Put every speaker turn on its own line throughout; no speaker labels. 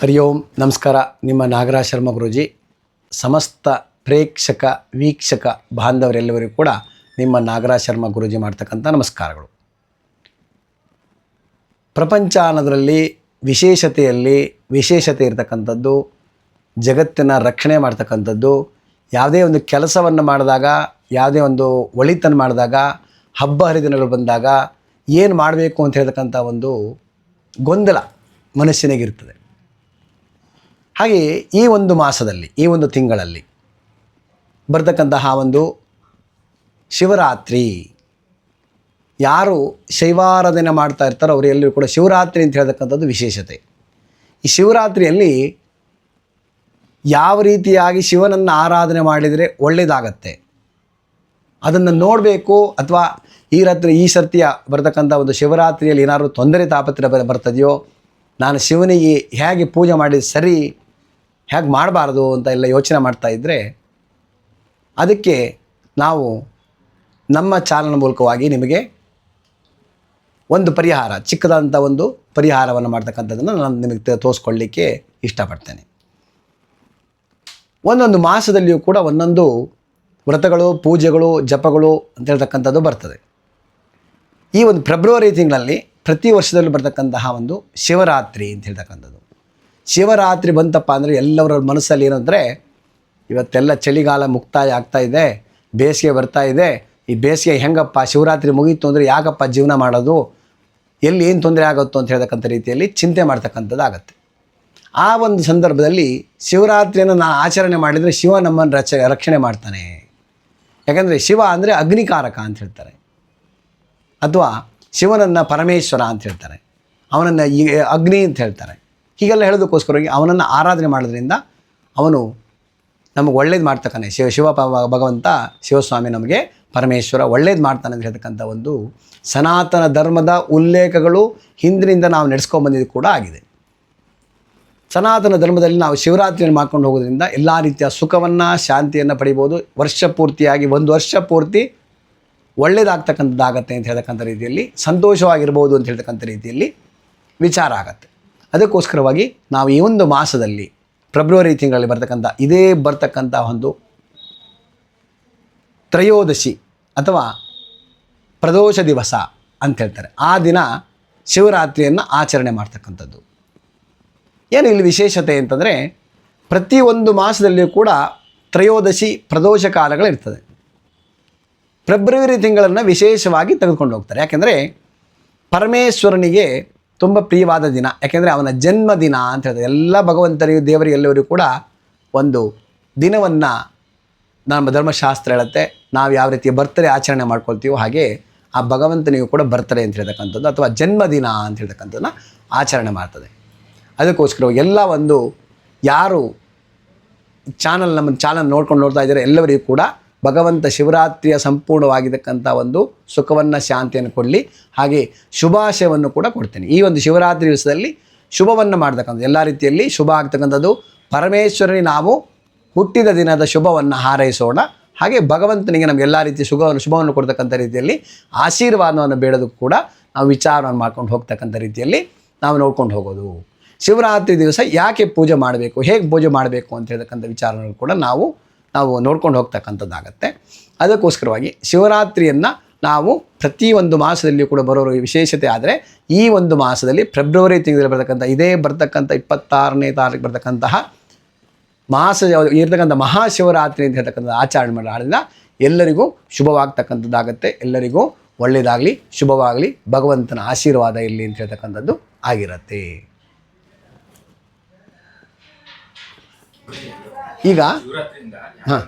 ಹರಿ ಓಂ, ನಮಸ್ಕಾರ. ನಿಮ್ಮ ನಾಗರಾಜ್ ಶರ್ಮ ಗುರುಜಿ. ಸಮಸ್ತ ಪ್ರೇಕ್ಷಕ, ವೀಕ್ಷಕ ಬಾಂಧವರೆಲ್ಲವರಿಗೂ ಕೂಡ ನಿಮ್ಮ ನಾಗರಾಜ್ ಶರ್ಮ ಗುರುಜಿ ಮಾಡ್ತಕ್ಕಂಥ ನಮಸ್ಕಾರಗಳು. ಪ್ರಪಂಚ ಅನ್ನೋದರಲ್ಲಿ ವಿಶೇಷತೆಯಲ್ಲಿ ವಿಶೇಷತೆ ಇರತಕ್ಕಂಥದ್ದು, ಜಗತ್ತಿನ ರಕ್ಷಣೆ ಮಾಡ್ತಕ್ಕಂಥದ್ದು, ಯಾವುದೇ ಒಂದು ಕೆಲಸವನ್ನು ಮಾಡಿದಾಗ, ಯಾವುದೇ ಒಂದು ಒಳಿತನ್ನು ಮಾಡಿದಾಗ, ಹಬ್ಬ ಹರಿದಿನಗಳು ಬಂದಾಗ ಏನು ಮಾಡಬೇಕು ಅಂತ ಹೇಳ್ತಕ್ಕಂಥ ಒಂದು ಗೊಂದಲ ಮನಸ್ಸಿನಾಗಿರ್ತದೆ. ಹಾಗೆ ಈ ಒಂದು ಮಾಸದಲ್ಲಿ, ಈ ಒಂದು ತಿಂಗಳಲ್ಲಿ ಬರ್ತಕ್ಕಂತಹ ಒಂದು ಶಿವರಾತ್ರಿ, ಯಾರು ಶೈವಾರಾಧನೆ ಮಾಡ್ತಾ ಇರ್ತಾರೋ ಅವರೆಲ್ಲರೂ ಕೂಡ ಶಿವರಾತ್ರಿ ಅಂತ ಹೇಳ್ತಕ್ಕಂಥದ್ದು ವಿಶೇಷತೆ. ಈ ಶಿವರಾತ್ರಿಯಲ್ಲಿ ಯಾವ ರೀತಿಯಾಗಿ ಶಿವನನ್ನು ಆರಾಧನೆ ಮಾಡಿದರೆ ಒಳ್ಳೆಯದಾಗತ್ತೆ ಅದನ್ನು ನೋಡಬೇಕು ಅಥವಾ ಈ ರಾತ್ರಿ ಈ ಸರ್ತಿಯ ಬರ್ತಕ್ಕಂಥ ಒಂದು ಶಿವರಾತ್ರಿಯಲ್ಲಿ ಏನಾದರೂ ತೊಂದರೆ ತಾಪತ್ರ ಬರ್ತದೆಯೋ, ನಾನು ಶಿವನಿಗೆ ಹೇಗೆ ಪೂಜೆ ಮಾಡಿದ ಸರಿ ಹೇಗೆ ಮಾಡಬಾರ್ದು ಅಂತ ಎಲ್ಲ ಯೋಚನೆ ಮಾಡ್ತಾ ಇದ್ದರೆ ಅದಕ್ಕೆ ನಾವು ನಮ್ಮ ಚಾನಲ್ ಮೂಲಕವಾಗಿ ನಿಮಗೆ ಒಂದು ಪರಿಹಾರ ಚಿಕ್ಕದಾದಂಥ ಒಂದು ಪರಿಹಾರವನ್ನು ಮಾಡ್ತಕ್ಕಂಥದ್ದನ್ನು ನಾನು ನಿಮಗೆ ತೋರಿಸ್ಕೊಳ್ಳಿಕ್ಕೆ ಇಷ್ಟಪಡ್ತೇನೆ. ಒಂದೊಂದು ಮಾಸದಲ್ಲಿಯೂ ಕೂಡ ಒಂದೊಂದು ವ್ರತಗಳು, ಪೂಜೆಗಳು, ಜಪಗಳು ಅಂತ ಹೇಳ್ತಕ್ಕಂಥದ್ದು ಬರ್ತದೆ. ಈ ಒಂದು ಫೆಬ್ರವರಿ ತಿಂಗಳಲ್ಲಿ ಪ್ರತಿ ವರ್ಷದಲ್ಲೂ ಬರ್ತಕ್ಕಂತಹ ಒಂದು ಶಿವರಾತ್ರಿ ಅಂತ ಹೇಳ್ತಕ್ಕಂಥದ್ದು. ಶಿವರಾತ್ರಿ ಬಂತಪ್ಪ ಅಂದರೆ ಎಲ್ಲರ ಮನಸ್ಸಲ್ಲಿ ಏನಂದರೆ ಇವತ್ತೆಲ್ಲ ಚಳಿಗಾಲ ಮುಕ್ತಾಯ ಆಗ್ತಾ ಇದೆ, ಬೇಸಿಗೆ ಬರ್ತಾ ಇದೆ. ಈ ಬೇಸಿಗೆ ಹೆಂಗಪ್ಪ? ಶಿವರಾತ್ರಿ ಮುಗೀತು ಅಂದರೆ ಯಾಕಪ್ಪ ಜೀವನ ಮಾಡೋದು? ಎಲ್ಲಿ ಏನು ತೊಂದರೆ ಆಗುತ್ತೋ ಅಂತ ಹೇಳ್ತಕ್ಕಂಥ ರೀತಿಯಲ್ಲಿ ಚಿಂತೆ ಮಾಡ್ತಕ್ಕಂಥದ್ದು ಆಗುತ್ತೆ. ಆ ಒಂದು ಸಂದರ್ಭದಲ್ಲಿ ಶಿವರಾತ್ರಿಯನ್ನು ನಾನು ಆಚರಣೆ ಮಾಡಿದರೆ ಶಿವ ನಮ್ಮನ್ನು ರಚ ರಕ್ಷಣೆ ಮಾಡ್ತಾನೆ. ಯಾಕಂದರೆ ಶಿವ ಅಂದರೆ ಅಗ್ನಿಕಾರಕ ಅಂತ ಹೇಳ್ತಾರೆ. ಅಥವಾ ಶಿವನನ್ನು ಪರಮೇಶ್ವರ ಅಂತ ಹೇಳ್ತಾರೆ. ಅವನನ್ನು ಅಗ್ನಿ ಅಂತ ಹೇಳ್ತಾರೆ. ಹೀಗೆಲ್ಲ ಹೇಳೋದಕ್ಕೋಸ್ಕರವಾಗಿ ಅವನನ್ನು ಆರಾಧನೆ ಮಾಡೋದ್ರಿಂದ ಅವನು ನಮಗೆ ಒಳ್ಳೇದು ಮಾಡ್ತಕ್ಕಾನೆ ಶಿವ ಶಿವ ಭಗವಂತ, ಶಿವಸ್ವಾಮಿ ನಮಗೆ ಪರಮೇಶ್ವರ ಒಳ್ಳೇದು ಮಾಡ್ತಾನೆ ಅಂತ ಹೇಳ್ತಕ್ಕಂಥ ಒಂದು ಸನಾತನ ಧರ್ಮದ ಉಲ್ಲೇಖಗಳು ಹಿಂದಿನಿಂದ ನಾವು ನಡೆಸ್ಕೊಂಬಂದಿದ್ದು ಕೂಡ ಆಗಿದೆ. ಸನಾತನ ಧರ್ಮದಲ್ಲಿ ನಾವು ಶಿವರಾತ್ರಿಯನ್ನು ಮಾಡ್ಕೊಂಡು ಹೋಗೋದ್ರಿಂದ ಎಲ್ಲ ರೀತಿಯ ಸುಖವನ್ನು, ಶಾಂತಿಯನ್ನು ಪಡಿಬೋದು. ವರ್ಷ ಪೂರ್ತಿಯಾಗಿ, ಒಂದು ವರ್ಷ ಪೂರ್ತಿ ಒಳ್ಳೇದಾಗ್ತಕ್ಕಂಥದ್ದಾಗತ್ತೆ ಅಂತ ಹೇಳ್ತಕ್ಕಂಥ ರೀತಿಯಲ್ಲಿ, ಸಂತೋಷವಾಗಿರ್ಬೋದು ಅಂತ ಹೇಳ್ತಕ್ಕಂಥ ರೀತಿಯಲ್ಲಿ ವಿಚಾರ ಆಗತ್ತೆ. ಅದಕ್ಕೋಸ್ಕರವಾಗಿ ನಾವು ಈ ಒಂದು ಮಾಸದಲ್ಲಿ ಫೆಬ್ರವರಿ ತಿಂಗಳಲ್ಲಿ ಬರ್ತಕ್ಕಂಥ, ಇದೇ ಬರ್ತಕ್ಕಂಥ ಒಂದು ತ್ರಯೋದಶಿ ಅಥವಾ ಪ್ರದೋಷ ದಿವಸ ಅಂತ ಹೇಳ್ತಾರೆ. ಆ ದಿನ ಶಿವರಾತ್ರಿಯನ್ನು ಆಚರಣೆ ಮಾಡ್ತಕ್ಕಂಥದ್ದು. ಏನು ಇಲ್ಲಿ ವಿಶೇಷತೆ ಅಂತಂದರೆ ಪ್ರತಿಯೊಂದು ಮಾಸದಲ್ಲಿಯೂ ಕೂಡ ತ್ರಯೋದಶಿ ಪ್ರದೋಷ ಕಾಲಗಳಿರ್ತದೆ ಫೆಬ್ರವರಿ ತಿಂಗಳನ್ನು ವಿಶೇಷವಾಗಿ ತೆಗೆದುಕೊಂಡು ಹೋಗ್ತಾರೆ. ಯಾಕೆಂದರೆ, ಪರಮೇಶ್ವರನಿಗೆ ತುಂಬ ಪ್ರಿಯವಾದ ದಿನ. ಯಾಕೆಂದರೆ ಅವನ ಜನ್ಮದಿನ ಅಂತ ಹೇಳ್ತಾರೆ. ಎಲ್ಲ ಭಗವಂತನಿಗೂ ದೇವರಿಗೆ ಎಲ್ಲರಿಗೂ ಕೂಡ ಒಂದು ದಿನವನ್ನು ನಮ್ಮ ಧರ್ಮಶಾಸ್ತ್ರ ಹೇಳುತ್ತೆ. ನಾವು ಯಾವ ರೀತಿ ಬರ್ತಡೇ ಆಚರಣೆ ಮಾಡ್ಕೊಳ್ತೀವೋ ಹಾಗೆ ಆ ಭಗವಂತನಿಗೂ ಕೂಡ ಬರ್ತಡೇ ಅಂತ ಹೇಳ್ತಕ್ಕಂಥದ್ದು, ಅಥವಾ ಜನ್ಮದಿನ ಅಂತ ಹೇಳ್ತಕ್ಕಂಥದ್ದನ್ನ ಆಚರಣೆ ಮಾಡ್ತದೆ. ಅದಕ್ಕೋಸ್ಕರ ಎಲ್ಲ ಒಂದು ಯಾರು ಚಾನಲ್ ನಮ್ಮ ಚಾನಲ್ ನೋಡ್ಕೊಂಡು ನೋಡ್ತಾ ಇದ್ದಾರೆ ಎಲ್ಲವರಿಗೂ ಕೂಡ ಭಗವಂತ ಶಿವರಾತ್ರಿಯ ಸಂಪೂರ್ಣವಾಗಿರ್ತಕ್ಕಂಥ ಒಂದು ಸುಖವನ್ನು, ಶಾಂತಿಯನ್ನು ಕೊಡಲಿ. ಹಾಗೆ ಶುಭಾಶಯವನ್ನು ಕೂಡ ಕೊಡ್ತೇನೆ. ಈ ಒಂದು ಶಿವರಾತ್ರಿ ದಿವಸದಲ್ಲಿ ಶುಭವನ್ನು ಮಾಡ್ತಕ್ಕಂಥದ್ದು. ಎಲ್ಲ ರೀತಿಯಲ್ಲಿ ಶುಭ ಆಗ್ತಕ್ಕಂಥದ್ದು. ಪರಮೇಶ್ವರನಿಗೆ ನಾವು ಹುಟ್ಟಿದ ದಿನದ ಶುಭವನ್ನು ಹಾರೈಸೋಣ. ಹಾಗೆ ಭಗವಂತನಿಗೆ ನಮ್ಗೆ ಎಲ್ಲ ರೀತಿಯ ಶುಭವನ್ನು ಶುಭವನ್ನು ಕೊಡ್ತಕ್ಕಂಥ ರೀತಿಯಲ್ಲಿ ಆಶೀರ್ವಾದವನ್ನು ಬೇಡೋದಕ್ಕೂ ಕೂಡ ನಾವು ವಿಚಾರವನ್ನು ಮಾಡ್ಕೊಂಡು ಹೋಗ್ತಕ್ಕಂಥ ರೀತಿಯಲ್ಲಿ ನಾವು ನೋಡ್ಕೊಂಡು ಹೋಗೋದು. ಶಿವರಾತ್ರಿ ದಿವಸ ಯಾಕೆ ಪೂಜೆ ಮಾಡಬೇಕು, ಹೇಗೆ ಪೂಜೆ ಮಾಡಬೇಕು ಅಂತ ಹೇಳ್ತಕ್ಕಂಥ ವಿಚಾರಗಳು ಕೂಡ ನಾವು ನಾವು ನೋಡ್ಕೊಂಡು ಹೋಗ್ತಕ್ಕಂಥದ್ದಾಗತ್ತೆ. ಅದಕ್ಕೋಸ್ಕರವಾಗಿ ಶಿವರಾತ್ರಿಯನ್ನು ನಾವು ಪ್ರತಿ ಒಂದು ಮಾಸದಲ್ಲಿಯೂ ಕೂಡ ಬರೋ ವಿಶೇಷತೆ ಆದರೆ ಈ ಒಂದು ಮಾಸದಲ್ಲಿ ಫೆಬ್ರವರಿ ತಿಂಗಳಲ್ಲಿ ಬರ್ತಕ್ಕಂಥ, ಇದೇ ಬರ್ತಕ್ಕಂಥ ಇಪ್ಪತ್ತಾರನೇ ತಾರೀಕು ಬರ್ತಕ್ಕಂತಹ ಮಾಸ ಇರ್ತಕ್ಕಂಥ ಮಹಾಶಿವರಾತ್ರಿ ಅಂತ ಹೇಳ್ತಕ್ಕಂಥ ಆಚರಣೆ ಮಾಡಿದ ಎಲ್ಲರಿಗೂ ಶುಭವಾಗ್ತಕ್ಕಂಥದ್ದಾಗತ್ತೆ. ಎಲ್ಲರಿಗೂ ಒಳ್ಳೆಯದಾಗಲಿ ಶುಭವಾಗಲಿ, ಭಗವಂತನ ಆಶೀರ್ವಾದ ಇರಲಿ ಅಂತ ಹೇಳ್ತಕ್ಕಂಥದ್ದು ಆಗಿರತ್ತೆ. ಈಗ? ಹಾಂ.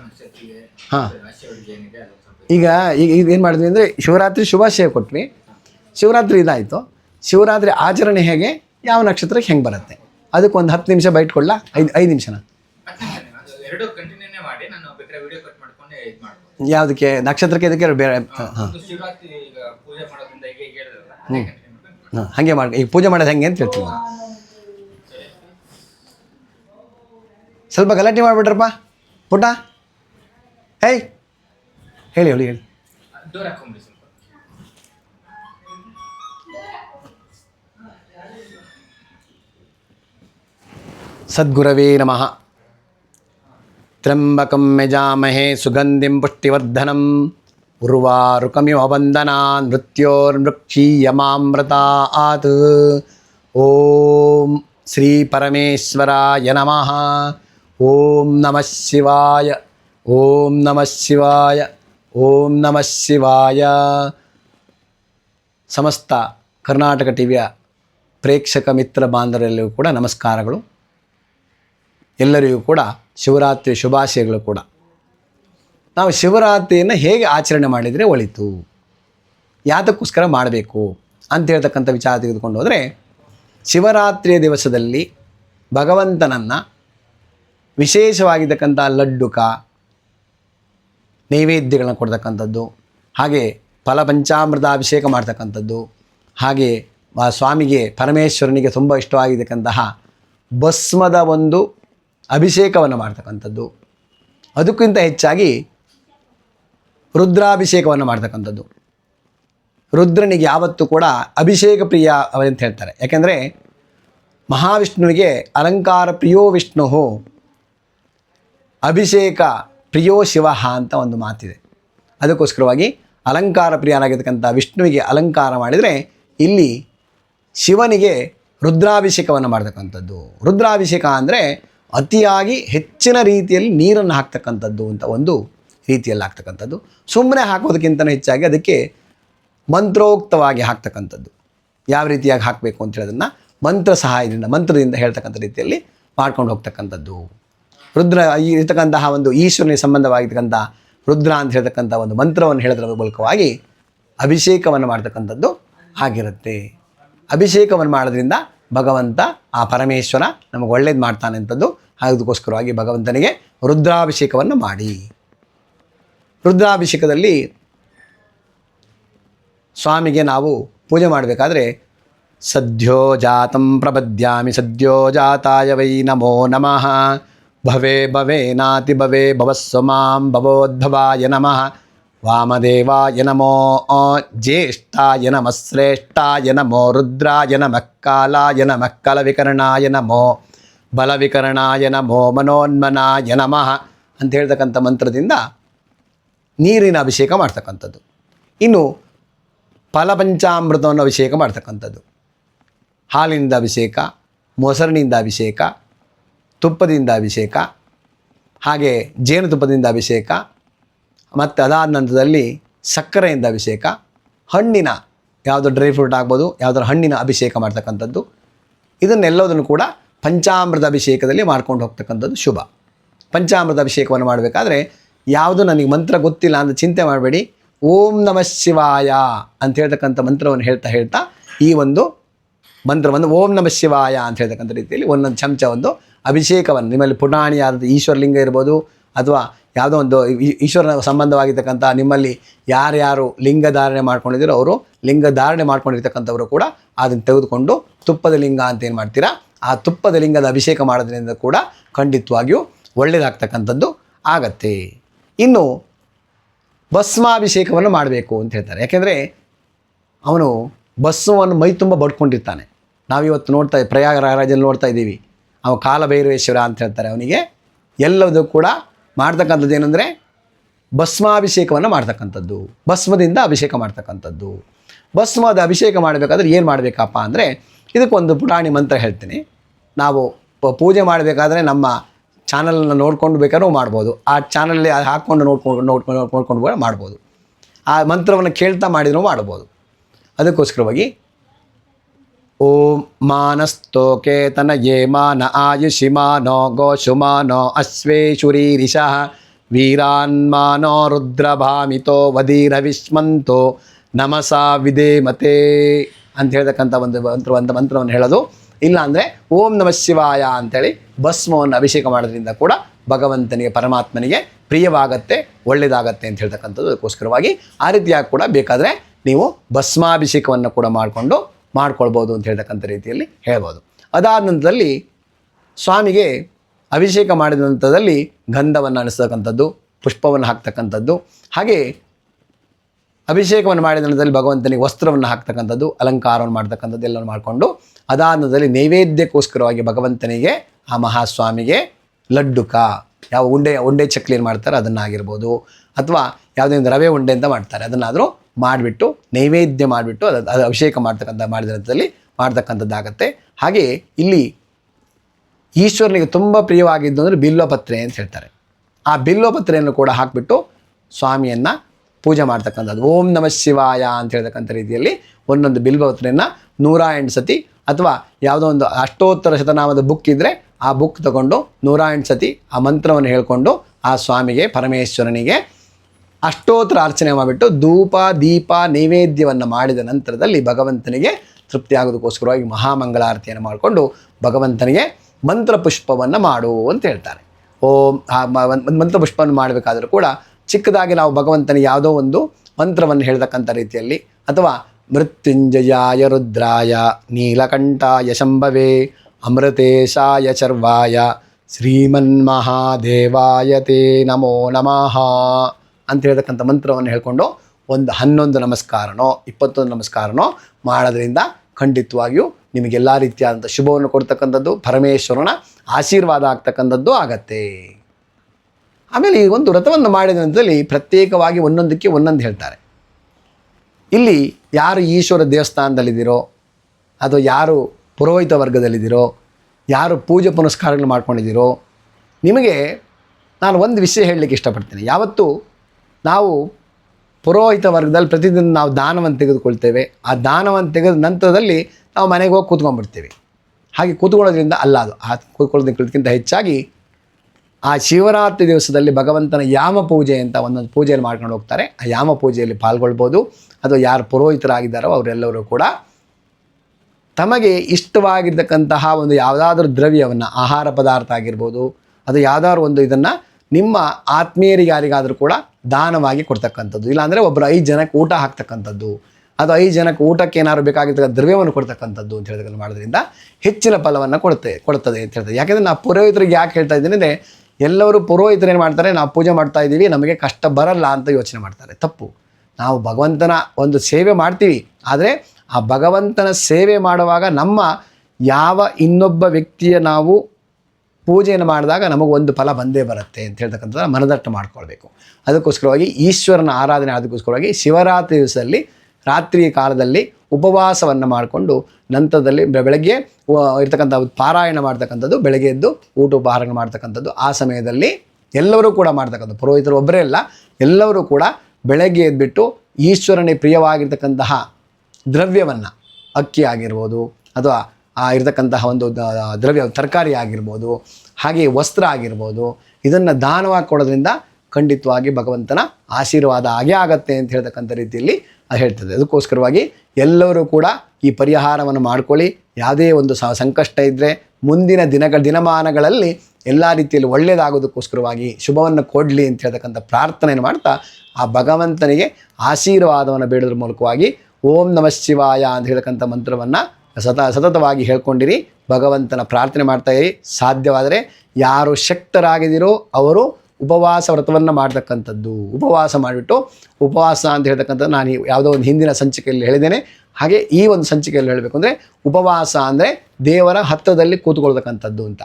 ಹಾಂ. ಈಗ ಈಗ ಈಗ ಏನು ಮಾಡಿದ್ವಿ ಅಂದರೆ ಶಿವರಾತ್ರಿ ಶುಭಾಶಯ ಕೊಟ್ವಿ. ಶಿವರಾತ್ರಿ ಇದಾಯಿತು. ಶಿವರಾತ್ರಿ ಆಚರಣೆ ಹೇಗೆ? ಯಾವ ನಕ್ಷತ್ರಕ್ಕೆ ಹೆಂಗೆ ಬರುತ್ತೆ? ಅದಕ್ಕೆ ಒಂದು ಹತ್ತು ನಿಮಿಷ ಬೈಟ್ಕೊಳ್ಳ ಐದು ಐದು ನಿಮಿಷನ? ಯಾವುದಕ್ಕೆ? ನಕ್ಷತ್ರಕ್ಕೆ ಇದಕ್ಕೆ ಬೇರೆ ಹಾಂ ಹಾಂ. ಹಾಗೆ ಮಾಡಿ ಈಗ ಪೂಜೆ ಮಾಡೋದು ಹೆಂಗೆ ಅಂತ ಹೇಳ್ತೀನಿ ಸ್ವಲ್ಪ ಗಲಾಟೆ ಮಾಡಿಬಿಟ್ರಪ್ಪ ಪುಟ್ಟ ಹೇಯ್ ಹೇಳಿ ಹೇಳಿ ಹೇಳಿ
ಡೋರ್ ಹಾಕೊಂಬಿಡಿ ಸ್ವಲ್ಪ
ಸದ್ಗುರವೇ ನಮಃ ತ್ರ್ಯಂಬಕಂ ಯಜಾಮಹೇ ಸುಗಂಧಿಂ ಪುಷ್ಟಿವರ್ಧನಂ ಉರ್ವಾರುಕಮಿವ ವಂದನಾನ್ ಮೃತ್ಯೋರ್ಮೃಕ್ಷೀಯಮಾಮೃತಾತ್ ಓಂ ಶ್ರೀ ಪರಮೇಶ್ವರಾಯ ನಮಃ ಓಂ ನಮಃ ಶಿವಾಯ. ಓಂ ನಮಃ ಶಿವಾಯ. ಓಂ ನಮಃ ಶಿವಾಯ. ಸಮಸ್ತ ಕರ್ನಾಟಕ ಟಿವಿಯ ಪ್ರೇಕ್ಷಕ ಮಿತ್ರ ಬಾಂಧವರೆಲ್ಲರಿಗೂ ಕೂಡ ನಮಸ್ಕಾರಗಳು. ಎಲ್ಲರಿಗೂ ಕೂಡ ಶಿವರಾತ್ರಿ ಶುಭಾಶಯಗಳು ಕೂಡ. ನಾವು ಶಿವರಾತ್ರಿಯನ್ನು ಹೇಗೆ ಆಚರಣೆ ಮಾಡಿದರೆ ಒಳಿತು? ಯಾತಕ್ಕೋಸ್ಕರ ಮಾಡಬೇಕು? ಅಂತ ಹೇಳ್ತಕ್ಕಂಥ ವಿಚಾರ ತೆಗೆದುಕೊಂಡು ಹೋದರೆ, ಶಿವರಾತ್ರಿಯ ದಿವಸದಲ್ಲಿ ಭಗವಂತನನ್ನು ವಿಶೇಷವಾಗಿರ್ತಕ್ಕಂಥ ಲಡ್ಡುಕ, ನೈವೇದ್ಯಗಳನ್ನ ಕೊಡ್ತಕ್ಕಂಥದ್ದು, ಹಾಗೆ ಫಲಪಂಚಾಮೃತ ಅಭಿಷೇಕ ಮಾಡ್ತಕ್ಕಂಥದ್ದು, ಹಾಗೆ ಆ ಸ್ವಾಮಿಗೆ, ಪರಮೇಶ್ವರನಿಗೆ ತುಂಬ ಇಷ್ಟವಾಗಿರ್ತಕ್ಕಂತಹ ಭಸ್ಮದ ಒಂದು ಅಭಿಷೇಕವನ್ನು ಮಾಡ್ತಕ್ಕಂಥದ್ದು. ಅದಕ್ಕಿಂತ ಹೆಚ್ಚಾಗಿ ರುದ್ರಾಭಿಷೇಕವನ್ನು ಮಾಡ್ತಕ್ಕಂಥದ್ದು. ರುದ್ರನಿಗೆ ಯಾವತ್ತೂ ಕೂಡ ಅಭಿಷೇಕ ಪ್ರಿಯ ಅವರಂತ ಹೇಳ್ತಾರೆ. ಯಾಕೆಂದರೆ ಮಹಾವಿಷ್ಣುವಿಗೆ ಅಲಂಕಾರ ಪ್ರಿಯೋ ವಿಷ್ಣು ಅಭಿಷೇಕ ಪ್ರಿಯೋ ಶಿವ ಅಂತ ಒಂದು ಮಾತಿದೆ. ಅದಕ್ಕೋಸ್ಕರವಾಗಿ ಅಲಂಕಾರ ಪ್ರಿಯನಾಗಿರ್ತಕ್ಕಂಥ ವಿಷ್ಣುವಿಗೆ ಅಲಂಕಾರ ಮಾಡಿದರೆ ಇಲ್ಲಿ ಶಿವನಿಗೆ ರುದ್ರಾಭಿಷೇಕವನ್ನು ಮಾಡ್ತಕ್ಕಂಥದ್ದು. ರುದ್ರಾಭಿಷೇಕ ಅಂದರೆ ಅತಿಯಾಗಿ ಹೆಚ್ಚಿನ ರೀತಿಯಲ್ಲಿ ನೀರನ್ನು ಹಾಕ್ತಕ್ಕಂಥದ್ದು ಅಂತ ಒಂದು ರೀತಿಯಲ್ಲಿ ಹಾಕ್ತಕ್ಕಂಥದ್ದು. ಸುಮ್ಮನೆ ಹಾಕೋದಕ್ಕಿಂತ ಹೆಚ್ಚಾಗಿ ಅದಕ್ಕೆ ಮಂತ್ರೋಕ್ತವಾಗಿ ಹಾಕ್ತಕ್ಕಂಥದ್ದು. ಯಾವ ರೀತಿಯಾಗಿ ಹಾಕಬೇಕು ಅಂತ ಹೇಳೋದನ್ನು ಮಂತ್ರ ಸಹಾಯದಿಂದ, ಮಂತ್ರದಿಂದ ಹೇಳ್ತಕ್ಕಂಥ ರೀತಿಯಲ್ಲಿ ಮಾಡ್ಕೊಂಡು ಹೋಗ್ತಕ್ಕಂಥದ್ದು. ರುದ್ರ ಇರ್ತಕ್ಕಂತಹ ಒಂದು ಈಶ್ವರನಿಗೆ ಸಂಬಂಧವಾಗಿರ್ತಕ್ಕಂಥ ರುದ್ರ ಅಂತ ಹೇಳ್ತಕ್ಕಂಥ ಒಂದು ಮಂತ್ರವನ್ನು ಹೇಳೋದ್ರ ಮೂಲಕವಾಗಿ ಅಭಿಷೇಕವನ್ನು ಮಾಡ್ತಕ್ಕಂಥದ್ದು ಆಗಿರುತ್ತೆ. ಅಭಿಷೇಕವನ್ನು ಮಾಡೋದ್ರಿಂದ ಭಗವಂತ ಆ ಪರಮೇಶ್ವರ ನಮಗೆ ಒಳ್ಳೇದು ಮಾಡ್ತಾನೆ ಅಂಥದ್ದು ಅದಕ್ಕೋಸ್ಕರವಾಗಿ ಭಗವಂತನಿಗೆ ರುದ್ರಾಭಿಷೇಕವನ್ನು ಮಾಡಿ. ರುದ್ರಾಭಿಷೇಕದಲ್ಲಿ ಸ್ವಾಮಿಗೆ ನಾವು ಪೂಜೆ ಮಾಡಬೇಕಾದ್ರೆ, ಸದ್ಯೋ ಜಾತಂ ಪ್ರಬದ್ಯಾಮಿ ಸದ್ಯೋ ಜಾತಾಯ ವೈ ನಮೋ ನಮಃ. ಭವೆ ಭವೆ ನಾತಿ ಭವೆ ಭವಸ್ವ ಮಾಂ ಭವೋದ್ಭವಾಯ ನಮಃ. ವಾಮದೇವಾಯ ನಮೋ ಜ್ಯೇಷ್ಠಾಯ ನಮಃ. ಶ್ರೇಷ್ಠಾಯ ನಮೋ ರುದ್ರಾಯ ನಮಃ. ಕಾಲಾಯ ನಮಃ. ಕಲವಿಕರಣಾಯ ನಮೋ ಬಲವಿಕರಣಾಯ ನಮೋ ಮನೋನ್ಮನಾಯ ನಮಃ ಅಂತ ಹೇಳ್ತಕ್ಕಂಥ ಮಂತ್ರದಿಂದ ನೀರಿನ ಅಭಿಷೇಕ ಮಾಡ್ತಕ್ಕಂಥದ್ದು. ಇನ್ನು ಫಲಪಂಚಾಮೃತವನ್ನು ಅಭಿಷೇಕ ಮಾಡ್ತಕ್ಕಂಥದ್ದು. ಹಾಲಿನಿಂದ ಅಭಿಷೇಕ, ಮೊಸರಿನಿಂದ ಅಭಿಷೇಕ ತುಪ್ಪದಿಂದ ಅಭಿಷೇಕ, ಹಾಗೆ ಜೇನುತುಪ್ಪದಿಂದ ಅಭಿಷೇಕ, ಮತ್ತು ಅದಾದ ನಂತರದಲ್ಲಿ ಸಕ್ಕರೆಯಿಂದ ಅಭಿಷೇಕ, ಹಣ್ಣಿನ ಯಾವುದೋ ಡ್ರೈ ಫ್ರೂಟ್ ಆಗ್ಬೋದು, ಯಾವುದಾದ್ರು ಹಣ್ಣಿನ ಅಭಿಷೇಕ ಮಾಡ್ತಕ್ಕಂಥದ್ದು. ಇದನ್ನೆಲ್ಲದನ್ನು ಕೂಡ ಪಂಚಾಮೃತ ಅಭಿಷೇಕದಲ್ಲಿ ಮಾಡ್ಕೊಂಡು ಹೋಗ್ತಕ್ಕಂಥದ್ದು ಶುಭ. ಪಂಚಾಮೃತ ಅಭಿಷೇಕವನ್ನು ಮಾಡಬೇಕಾದ್ರೆ ಯಾವುದು ನನಗೆ ಮಂತ್ರ ಗೊತ್ತಿಲ್ಲ ಅಂತ ಚಿಂತೆ ಮಾಡಬೇಡಿ. ಓಂ ನಮಃ ಶಿವಾಯ ಅಂತ ಹೇಳ್ತಕ್ಕಂಥ ಮಂತ್ರವನ್ನು ಹೇಳ್ತಾ ಹೇಳ್ತಾ ಈ ಒಂದು ಮಂತ್ರವನ್ನು ಓಂ ನಮಃ ಶಿವಾಯ ಅಂತ ಹೇಳ್ತಕ್ಕಂಥ ರೀತಿಯಲ್ಲಿ ಒಂದೊಂದು ಚಮಚ ಒಂದು ಅಭಿಷೇಕವನ್ನು. ನಿಮ್ಮಲ್ಲಿ ಪುರಾಣಿಯಾದ ಈಶ್ವರಲಿಂಗ ಇರ್ಬೋದು, ಅಥವಾ ಯಾವುದೋ ಒಂದು ಈಶ್ವರನ ಸಂಬಂಧವಾಗಿರ್ತಕ್ಕಂಥ ನಿಮ್ಮಲ್ಲಿ ಯಾರ್ಯಾರು ಲಿಂಗ ಧಾರಣೆ ಮಾಡ್ಕೊಂಡಿದ್ದೀರೋ ಅವರು ಲಿಂಗ ಧಾರಣೆ ಮಾಡ್ಕೊಂಡಿರ್ತಕ್ಕಂಥವರು ಕೂಡ ಅದನ್ನು ತೆಗೆದುಕೊಂಡು ತುಪ್ಪದ ಲಿಂಗ ಅಂತ ಏನು ಮಾಡ್ತೀರಾ, ಆ ತುಪ್ಪದ ಲಿಂಗದ ಅಭಿಷೇಕ ಮಾಡೋದ್ರಿಂದ ಕೂಡ ಖಂಡಿತವಾಗಿಯೂ ಒಳ್ಳೆಯದಾಗ್ತಕ್ಕಂಥದ್ದು ಆಗತ್ತೆ. ಇನ್ನು ಭಸ್ಮಾಭಿಷೇಕವನ್ನು ಮಾಡಬೇಕು ಅಂತ ಹೇಳ್ತಾರೆ. ಯಾಕೆಂದರೆ ಅವನು ಭಸ್ಮವನ್ನು ಮೈ ತುಂಬ ಬಡ್ಕೊಂಡಿರ್ತಾನೆ. ನಾವಿವತ್ತು ನೋಡ್ತಾ ಪ್ರಯಾಗರಾಜಲ್ಲಿ ನೋಡ್ತಾ ಇದ್ದೀವಿ. ಅವ ಕಾಲಭೈರವೇಶ್ವರ ಅಂತ ಹೇಳ್ತಾರೆ ಅವನಿಗೆ. ಎಲ್ಲದೂ ಕೂಡ ಮಾಡ್ತಕ್ಕಂಥದ್ದು ಏನಂದರೆ ಭಸ್ಮಾಭಿಷೇಕವನ್ನು ಮಾಡ್ತಕ್ಕಂಥದ್ದು. ಭಸ್ಮದಿಂದ ಅಭಿಷೇಕ ಮಾಡ್ತಕ್ಕಂಥದ್ದು. ಭಸ್ಮದ ಅಭಿಷೇಕ ಮಾಡಬೇಕಾದ್ರೆ ಏನು ಮಾಡಬೇಕಪ್ಪ ಅಂದರೆ, ಇದಕ್ಕೊಂದು ಪುಟಾಣಿ ಮಂತ್ರ ಹೇಳ್ತೀನಿ. ನಾವು ಪೂಜೆ ಮಾಡಬೇಕಾದ್ರೆ ನಮ್ಮ ಚಾನಲನ್ನು ನೋಡ್ಕೊಂಡು ಬೇಕಾದ್ರೂ ಮಾಡ್ಬೋದು. ಆ ಚಾನಲಲ್ಲಿ ಹಾಕ್ಕೊಂಡು ನೋಡ್ಕೊಂಡು ನೋಡ್ಕೊಂಡು ನೋಡ್ಕೊಂಡು ಕೂಡ ಮಾಡ್ಬೋದು. ಆ ಮಂತ್ರವನ್ನು ಕೇಳ್ತಾ ಮಾಡಿದರೂ ಮಾಡ್ಬೋದು. ಅದಕ್ಕೋಸ್ಕರವಾಗಿ ಓಂ ಮಾನಸ್ತೋಕೇತನ ಯೇ ಮಾನ ಆಯುಷಿ ಮಾನೋ ಗೋಷು ಮಾನೋ ಅಶ್ವೇಶುರೀರಿಷಃ ವೀರಾನ್ಮಾನೋ ರುದ್ರಭಾಮಿತೋ ವದೀರ ವಿಶ್ಮಂತೋ ನಮಸಾ ವಿಧೇಮತೆ ಅಂತ ಹೇಳ್ತಕ್ಕಂಥ ಒಂದು ಮಂತ್ರ ಒಂದು ಮಂತ್ರವನ್ನು ಹೇಳೋದು. ಇಲ್ಲ ಅಂದರೆ ಓಂ ನಮಃ ಶಿವಾಯ ಅಂತೇಳಿ ಭಸ್ಮವನ್ನು ಅಭಿಷೇಕ ಮಾಡೋದ್ರಿಂದ ಕೂಡ ಭಗವಂತನಿಗೆ, ಪರಮಾತ್ಮನಿಗೆ ಪ್ರಿಯವಾಗತ್ತೆ, ಒಳ್ಳೆಯದಾಗತ್ತೆ ಅಂತ ಹೇಳ್ತಕ್ಕಂಥದ್ದು. ಅದಕ್ಕೋಸ್ಕರವಾಗಿ ಆ ರೀತಿಯಾಗಿ ಕೂಡ ಬೇಕಾದರೆ ನೀವು ಭಸ್ಮಾಭಿಷೇಕವನ್ನು ಕೂಡ ಮಾಡಿಕೊಂಡು ಮಾಡ್ಕೊಳ್ಬೋದು ಅಂತ ಹೇಳ್ತಕ್ಕಂಥ ರೀತಿಯಲ್ಲಿ ಹೇಳ್ಬೋದು. ಅದಾದ ನಂತರದಲ್ಲಿ ಸ್ವಾಮಿಗೆ ಅಭಿಷೇಕ ಮಾಡಿದ ನಂತರದಲ್ಲಿ ಗಂಧವನ್ನು ಅನಿಸ್ತಕ್ಕಂಥದ್ದು, ಪುಷ್ಪವನ್ನು ಹಾಕ್ತಕ್ಕಂಥದ್ದು, ಹಾಗೆ ಅಭಿಷೇಕವನ್ನು ಮಾಡಿದ ನಂತರದಲ್ಲಿ ಭಗವಂತನಿಗೆ ವಸ್ತ್ರವನ್ನು ಹಾಕ್ತಕ್ಕಂಥದ್ದು, ಅಲಂಕಾರವನ್ನು ಮಾಡ್ತಕ್ಕಂಥದ್ದು ಎಲ್ಲವನ್ನು ಮಾಡಿಕೊಂಡು ಅದಾದ ನಂತರದಲ್ಲಿ ನೈವೇದ್ಯಕ್ಕೋಸ್ಕರವಾಗಿ ಭಗವಂತನಿಗೆ ಆ ಮಹಾಸ್ವಾಮಿಗೆ ಲಡ್ಡುಕ ಯಾವ ಉಂಡೆ ಉಂಡೆ ಚಕ್ಲಿ ಏನು ಮಾಡ್ತಾರೆ, ಅದನ್ನಾಗಿರ್ಬೋದು. ಅಥವಾ ಯಾವುದೇ ಒಂದು ರವೆ ಉಂಡೆ ಅಂತ ಮಾಡ್ತಾರೆ. ಅದನ್ನಾದರೂ ಮಾಡಿಬಿಟ್ಟು, ನೈವೇದ್ಯ ಮಾಡಿಬಿಟ್ಟು, ಅದು ಅದು ಅಭಿಷೇಕ ಮಾಡ್ತಕ್ಕಂಥ ಮಾಡಿದಂಥದ್ದಲ್ಲಿ ಮಾಡ್ತಕ್ಕಂಥದ್ದಾಗತ್ತೆ. ಹಾಗೆ ಇಲ್ಲಿ ಈಶ್ವರನಿಗೆ ತುಂಬ ಪ್ರಿಯವಾಗಿದ್ದು ಅಂದರೆ ಬಿಲ್ವಪತ್ರೆ ಅಂತ ಹೇಳ್ತಾರೆ. ಆ ಬಿಲ್ವಪತ್ರೆಯನ್ನು ಕೂಡ ಹಾಕಿಬಿಟ್ಟು ಸ್ವಾಮಿಯನ್ನು ಪೂಜೆ ಮಾಡ್ತಕ್ಕಂಥದ್ದು. ಓಂ ನಮಃ ಶಿವಾಯ ಅಂತ ಹೇಳ್ತಕ್ಕಂಥ ರೀತಿಯಲ್ಲಿ ಒಂದೊಂದು ಬಿಲ್ವಪತ್ರೆಯನ್ನು ನೂರ ಎಂಟು ಸತಿ ಅಥವಾ ಯಾವುದೋ ಒಂದು ಅಷ್ಟೋತ್ತರ ಶತನಾಮದ ಬುಕ್ ಇದ್ದರೆ ಆ ಬುಕ್ ತಗೊಂಡು ನೂರ ಸತಿ ಆ ಮಂತ್ರವನ್ನು ಹೇಳಿಕೊಂಡು ಆ ಸ್ವಾಮಿಗೆ, ಪರಮೇಶ್ವರನಿಗೆ ಅಷ್ಟೋತ್ತರ ಅರ್ಚನೆ ಮಾಡಿಬಿಟ್ಟು ಧೂಪ, ದೀಪ, ನೈವೇದ್ಯವನ್ನು ಮಾಡಿದ ನಂತರದಲ್ಲಿ ಭಗವಂತನಿಗೆ ತೃಪ್ತಿಯಾಗೋದಕ್ಕೋಸ್ಕರವಾಗಿ ಮಹಾಮಂಗಳಾರತಿಯನ್ನು ಮಾಡಿಕೊಂಡು ಭಗವಂತನಿಗೆ ಮಂತ್ರಪುಷ್ಪವನ್ನು ಮಾಡು ಅಂತ ಹೇಳ್ತಾರೆ. ಓಂ, ಆ ಮಂತ್ರಪುಷ್ಪವನ್ನು ಮಾಡಬೇಕಾದರೂ ಕೂಡ ಚಿಕ್ಕದಾಗಿ ನಾವು ಭಗವಂತನಿಗೆ ಯಾವುದೋ ಒಂದು ಮಂತ್ರವನ್ನು ಹೇಳ್ತಕ್ಕಂಥ ರೀತಿಯಲ್ಲಿ ಅಥವಾ ಮೃತ್ಯುಂಜಯಾಯ ರುದ್ರಾಯ ನೀಲಕಂಠಾಯ ಶಂಭವೇ ಅಮೃತೇಶಾಯ ಚರ್ವಾಯ ಶ್ರೀಮನ್ಮಹಾದೇವಾಯ ತೇ ನಮೋ ನಮಃ ಅಂತ ಹೇಳ್ತಕ್ಕಂಥ ಮಂತ್ರವನ್ನು ಹೇಳ್ಕೊಂಡು ಒಂದು ಹನ್ನೊಂದು ನಮಸ್ಕಾರನೋ, ಇಪ್ಪತ್ತೊಂದು ನಮಸ್ಕಾರನೋ ಮಾಡೋದ್ರಿಂದ ಖಂಡಿತವಾಗಿಯೂ ನಿಮಗೆಲ್ಲ ರೀತಿಯಾದಂಥ ಶುಭವನ್ನು ಕೊಡ್ತಕ್ಕಂಥದ್ದು, ಪರಮೇಶ್ವರನ ಆಶೀರ್ವಾದ ಆಗ್ತಕ್ಕಂಥದ್ದು ಆಗತ್ತೆ. ಆಮೇಲೆ ಈ ಒಂದು ವ್ರತವನ್ನು ಮಾಡಿದ ನಂತರದಲ್ಲಿ ಪ್ರತ್ಯೇಕವಾಗಿ ಒಂದೊಂದಕ್ಕೆ ಒಂದೊಂದು ಹೇಳ್ತಾರೆ. ಇಲ್ಲಿ ಯಾರು ಈಶ್ವರ ದೇವಸ್ಥಾನದಲ್ಲಿದ್ದೀರೋ, ಅಥವಾ ಯಾರು ಪುರೋಹಿತ ವರ್ಗದಲ್ಲಿದ್ದೀರೋ, ಯಾರು ಪೂಜೆ ಪುನಸ್ಕಾರಗಳು ಮಾಡ್ಕೊಂಡಿದ್ದೀರೋ, ನಿಮಗೆ ನಾನು ಒಂದು ವಿಷಯ ಹೇಳಲಿಕ್ಕೆ ಇಷ್ಟಪಡ್ತೇನೆ. ಯಾವತ್ತು ನಾವು ಪುರೋಹಿತ ವರ್ಗದಲ್ಲಿ ಪ್ರತಿದಿನ ನಾವು ದಾನವನ್ನು ತೆಗೆದುಕೊಳ್ತೇವೆ. ಆ ದಾನವನ್ನು ತೆಗೆದ ನಂತರದಲ್ಲಿ ನಾವು ಮನೆಗೆ ಹೋಗಿ ಕೂತ್ಕೊಂಡ್ಬಿಡ್ತೀವಿ. ಹಾಗೆ ಕೂತ್ಕೊಳ್ಳೋದ್ರಿಂದ ಅಲ್ಲ ಅದು. ಆ ಕೂತ್ಕೊಳ್ಳೋದಕ್ಕಿಂತ ಹೆಚ್ಚಾಗಿ ಆ ಶಿವರಾತ್ರಿ ದಿವಸದಲ್ಲಿ ಭಗವಂತನ ಯಾಮ ಪೂಜೆ ಅಂತ ಒಂದೊಂದು ಪೂಜೆಯಲ್ಲಿ ಮಾಡ್ಕೊಂಡು ಹೋಗ್ತಾರೆ. ಆ ಯಾಮ ಪೂಜೆಯಲ್ಲಿ ಪಾಲ್ಗೊಳ್ಬೋದು. ಅಥವಾ ಯಾರು ಪುರೋಹಿತರಾಗಿದ್ದಾರೋ ಅವರೆಲ್ಲರೂ ಕೂಡ ತಮಗೆ ಇಷ್ಟವಾಗಿರ್ತಕ್ಕಂತಹ ಒಂದು ಯಾವುದಾದ್ರೂ ದ್ರವ್ಯವನ್ನು, ಆಹಾರ ಪದಾರ್ಥ ಆಗಿರ್ಬೋದು, ಅದು ಯಾವುದಾದ್ರು ಒಂದು ಇದನ್ನು ನಿಮ್ಮ ಆತ್ಮೀಯರಿಗೆ ಯಾರಿಗಾದರೂ ಕೂಡ ದಾನವಾಗಿ ಕೊಡ್ತಕ್ಕಂಥದ್ದು. ಇಲ್ಲಾಂದರೆ ಒಬ್ಬರು ಐದು ಜನಕ್ಕೆ ಊಟ ಹಾಕ್ತಕ್ಕಂಥದ್ದು, ಅದು ಐದು ಜನಕ್ಕೆ ಊಟಕ್ಕೆ ಏನಾದ್ರು ಬೇಕಾಗಿರ್ತಕ್ಕಂಥ ದ್ರವ್ಯವನ್ನು ಕೊಡ್ತಕ್ಕಂಥದ್ದು ಅಂತ ಹೇಳಿದ್ರೆ ಮಾಡೋದ್ರಿಂದ ಹೆಚ್ಚಿನ ಫಲವನ್ನು ಕೊಡುತ್ತೆ ಕೊಡ್ತದೆ ಅಂತ ಹೇಳ್ತಾರೆ. ಯಾಕೆಂದರೆ ನಾವು ಪುರೋಹಿತರಿಗೆ ಯಾಕೆ ಹೇಳ್ತಾ ಇದ್ದೀನಿ ಅಂದರೆ, ಎಲ್ಲರೂ ಪುರೋಹಿತರು ಏನು ಮಾಡ್ತಾರೆ, ನಾವು ಪೂಜೆ ಮಾಡ್ತಾ ಇದ್ದೀವಿ, ನಮಗೆ ಕಷ್ಟ ಬರಲ್ಲ ಅಂತ ಯೋಚನೆ ಮಾಡ್ತಾರೆ. ತಪ್ಪು. ನಾವು ಭಗವಂತನ ಒಂದು ಸೇವೆ ಮಾಡ್ತೀವಿ, ಆದರೆ ಆ ಭಗವಂತನ ಸೇವೆ ಮಾಡುವಾಗ ನಮ್ಮ ಯಾವ ಇನ್ನೊಬ್ಬ ವ್ಯಕ್ತಿಯ ನಾವು ಪೂಜೆಯನ್ನು ಮಾಡಿದಾಗ ನಮಗೆ ಒಂದು ಫಲ ಬಂದೇ ಬರುತ್ತೆ ಅಂತ ಹೇಳ್ತಕ್ಕಂಥದ್ದು ಮನದಟ್ಟು ಮಾಡ್ಕೊಳ್ಬೇಕು. ಅದಕ್ಕೋಸ್ಕರವಾಗಿ ಈಶ್ವರನ ಆರಾಧನೆ ಅದಕ್ಕೋಸ್ಕರವಾಗಿ ಶಿವರಾತ್ರಿ ದಿವಸದಲ್ಲಿ ರಾತ್ರಿ ಕಾಲದಲ್ಲಿ ಉಪವಾಸವನ್ನು ಮಾಡಿಕೊಂಡು ನಂತರದಲ್ಲಿ ಬೆಳಗ್ಗೆ ಇರ್ತಕ್ಕಂಥ ಪಾರಾಯಣ ಮಾಡ್ತಕ್ಕಂಥದ್ದು, ಬೆಳಗ್ಗೆ ಎದ್ದು ಊಟ ಉಪಹಾರಗಳು ಮಾಡ್ತಕ್ಕಂಥದ್ದು, ಆ ಸಮಯದಲ್ಲಿ ಎಲ್ಲರೂ ಕೂಡ ಮಾಡ್ತಕ್ಕಂಥ ಪುರೋಹಿತರು ಒಬ್ಬರೇ ಅಲ್ಲ, ಎಲ್ಲರೂ ಕೂಡ ಬೆಳಗ್ಗೆ ಎದ್ಬಿಟ್ಟು ಈಶ್ವರನೇ ಪ್ರಿಯವಾಗಿರ್ತಕ್ಕಂತಹ ದ್ರವ್ಯವನ್ನು, ಅಕ್ಕಿ ಆಗಿರ್ಬೋದು ಅಥವಾ ಆ ಇರತಕ್ಕಂತಹ ಒಂದು ದ್ರವ್ಯ ತರಕಾರಿ ಆಗಿರ್ಬೋದು ಹಾಗೆ ವಸ್ತ್ರ ಆಗಿರ್ಬೋದು, ಇದನ್ನು ದಾನವಾಗಿ ಕೊಡೋದ್ರಿಂದ ಖಂಡಿತವಾಗಿ ಭಗವಂತನ ಆಶೀರ್ವಾದ ಆಗೇ ಆಗತ್ತೆ ಅಂತ ಹೇಳ್ತಕ್ಕಂಥ ರೀತಿಯಲ್ಲಿ ಹೇಳ್ತದೆ. ಅದಕ್ಕೋಸ್ಕರವಾಗಿ ಎಲ್ಲರೂ ಕೂಡ ಈ ಪರಿಹಾರವನ್ನು ಮಾಡ್ಕೊಳ್ಳಿ. ಯಾವುದೇ ಒಂದು ಸ, ಸಂಕಷ್ಟ ಇದ್ದರೆ ಮುಂದಿನ ದಿನಗಳ, ದಿನಮಾನಗಳಲ್ಲಿ ಎಲ್ಲ ರೀತಿಯಲ್ಲಿ ಒಳ್ಳೆಯದಾಗೋದಕ್ಕೋಸ್ಕರವಾಗಿ ಶುಭವನ್ನು ಕೊಡಲಿ ಅಂತ ಹೇಳ್ತಕ್ಕಂಥ ಪ್ರಾರ್ಥನೆಯನ್ನು ಮಾಡ್ತಾ ಆ ಭಗವಂತನಿಗೆ ಆಶೀರ್ವಾದವನ್ನು ಬೇಡೋದ್ರ ಮೂಲಕವಾಗಿ ಓಂ ನಮಃ ಶಿವಾಯ ಅಂತ ಹೇಳ್ತಕ್ಕಂಥ ಮಂತ್ರವನ್ನು ಸತ ಸತತವಾಗಿ ಹೇಳ್ಕೊಂಡಿರಿ. ಭಗವಂತನ ಪ್ರಾರ್ಥನೆ ಮಾಡ್ತಾ ಇರಿ. ಸಾಧ್ಯವಾದರೆ ಯಾರು ಶಕ್ತರಾಗಿದ್ದೀರೋ ಅವರು ಉಪವಾಸ ವ್ರತವನ್ನು ಮಾಡ್ತಕ್ಕಂಥದ್ದು. ಉಪವಾಸ ಮಾಡಿಬಿಟ್ಟು ಉಪವಾಸ ಅಂತ ಹೇಳ್ತಕ್ಕಂಥದ್ದು ನಾನು ಯಾವುದೋ ಒಂದು ಹಿಂದಿನ ಸಂಚಿಕೆಯಲ್ಲಿ ಹೇಳಿದ್ದೇನೆ. ಹಾಗೆ ಈ ಒಂದು ಸಂಚಿಕೆಯಲ್ಲಿ ಹೇಳಬೇಕು ಅಂದರೆ ಉಪವಾಸ ಅಂದರೆ ದೇವರ ಹತ್ತದಲ್ಲಿ ಕೂತ್ಕೊಳ್ತಕ್ಕಂಥದ್ದು ಅಂತ.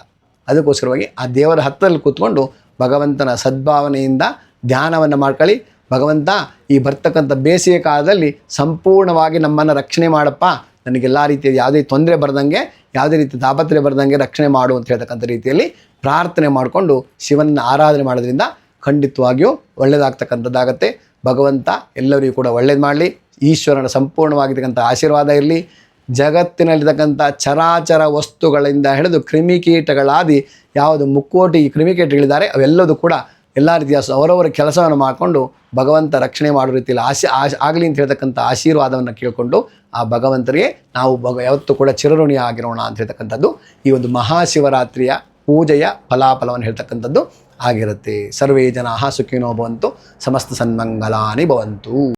ಅದಕ್ಕೋಸ್ಕರವಾಗಿ ಆ ದೇವರ ಹತ್ತದಲ್ಲಿ ಕೂತ್ಕೊಂಡು ಭಗವಂತನ ಸದ್ಭಾವನೆಯಿಂದ ಧ್ಯಾನವನ್ನು ಮಾಡ್ಕೊಳ್ಳಿ. ಭಗವಂತ ಈ ಬರ್ತಕ್ಕಂಥ ಬೇಸಿಗೆ ಕಾಲದಲ್ಲಿ ಸಂಪೂರ್ಣವಾಗಿ ನಮ್ಮನ್ನು ರಕ್ಷಣೆ ಮಾಡಪ್ಪ. ನನಗೆಲ್ಲ ರೀತಿಯ ಯಾವುದೇ ತೊಂದರೆ ಬರದಂಗೆ, ಯಾವುದೇ ರೀತಿ ತಾಪತ್ರೆ ಬರದಂಗೆ ರಕ್ಷಣೆ ಮಾಡು ಅಂತ ಹೇಳ್ತಕ್ಕಂಥ ರೀತಿಯಲ್ಲಿ ಪ್ರಾರ್ಥನೆ ಮಾಡಿಕೊಂಡು ಶಿವನನ್ನು ಆರಾಧನೆ ಮಾಡೋದ್ರಿಂದ ಖಂಡಿತವಾಗಿಯೂ ಒಳ್ಳೆಯದಾಗ್ತಕ್ಕಂಥದ್ದಾಗತ್ತೆ ಭಗವಂತ ಎಲ್ಲರಿಗೂ ಕೂಡ ಒಳ್ಳೇದು ಮಾಡಲಿ. ಈಶ್ವರನ ಸಂಪೂರ್ಣವಾಗಿರ್ತಕ್ಕಂಥ ಆಶೀರ್ವಾದ ಇರಲಿ. ಜಗತ್ತಿನಲ್ಲಿರ್ತಕ್ಕಂಥ ಚರಾಚರ ವಸ್ತುಗಳಿಂದ ಹಿಡಿದು ಕ್ರಿಮಿಕೀಟಗಳಾದಿ, ಯಾವುದು ಮುಕ್ಕೋಟಿ ಕ್ರಿಮಿಕೀಟಗಳಿದ್ದಾರೆ, ಅವೆಲ್ಲದೂ ಕೂಡ ಎಲ್ಲ ರೀತಿಯ ಅವರವರ ಕೆಲಸವನ್ನು ಮಾಡಿಕೊಂಡು ಭಗವಂತ ರಕ್ಷಣೆ ಮಾಡೋ ರೀತಿಯಲ್ಲಿ ಆಶಿ ಆಶ್ ಆಗಲಿ ಅಂತ ಹೇಳ್ತಕ್ಕಂಥ ಆಶೀರ್ವಾದವನ್ನು ಕೇಳಿಕೊಂಡು ಆ ಭಗವಂತರಿಗೆ ನಾವು ಭಗ ಯಾವತ್ತೂ ಕೂಡ ಚಿರಋಣಿ ಆಗಿರೋಣ ಅಂತ ಹೇಳ್ತಕ್ಕಂಥದ್ದು ಈ ಒಂದು ಮಹಾಶಿವರಾತ್ರಿಯ ಪೂಜೆಯ ಫಲಾಫಲವನ್ನು ಹೇಳ್ತಕ್ಕಂಥದ್ದು ಆಗಿರುತ್ತೆ. ಸರ್ವೇ ಜನ ಸುಖಿನೋ ಭವಂತು, ಸಮಸ್ತ ಸನ್ಮಂಗಲಾನಿ ಭವಂತು.